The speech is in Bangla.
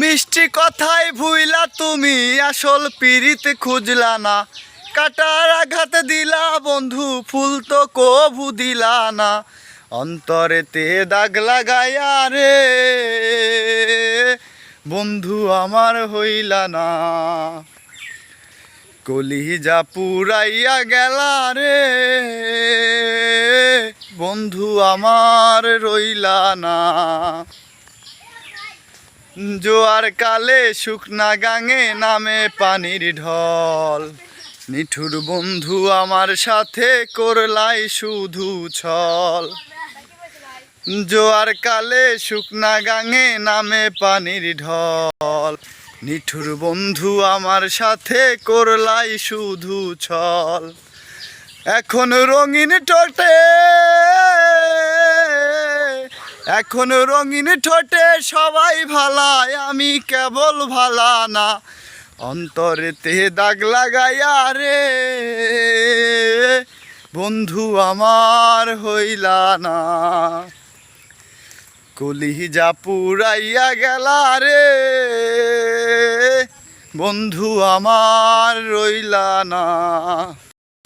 মিষ্টি কথাই ভুইলা তুমি, আসল পিরিত খুঁজলা না। কাটার আঘাত দিলা বন্ধু, ফুল তো কভু দিলা না। অন্তরেতে দাগ লাগাইয়া রে, বন্ধু আমার হইলা না। কলিজা পুরাইয়া গেলা রে, বন্ধু আমার রইলা না। জোয়ার কালে শুকনা গাঙে নামে পানির ঢল। নিঠুর বন্ধু আমার সাথে করলাই শুধু ছল। জোয়ার কালে শুকনা গাঙে নামে পানির ঢল। নিঠুর বন্ধু আমার সাথে করলাই শুধু ছল। এখন রঙিন ঠোঁটে এখন রঙিন ঠোঁটে সবাই ভালায় আমি কেবল ভালা না। অন্তরেতে দাগ লাগাইয়া রে, বন্ধু আমার হইলা না। কলিজা পুরাইয়া গেলা রে, বন্ধু আমার রইলা না।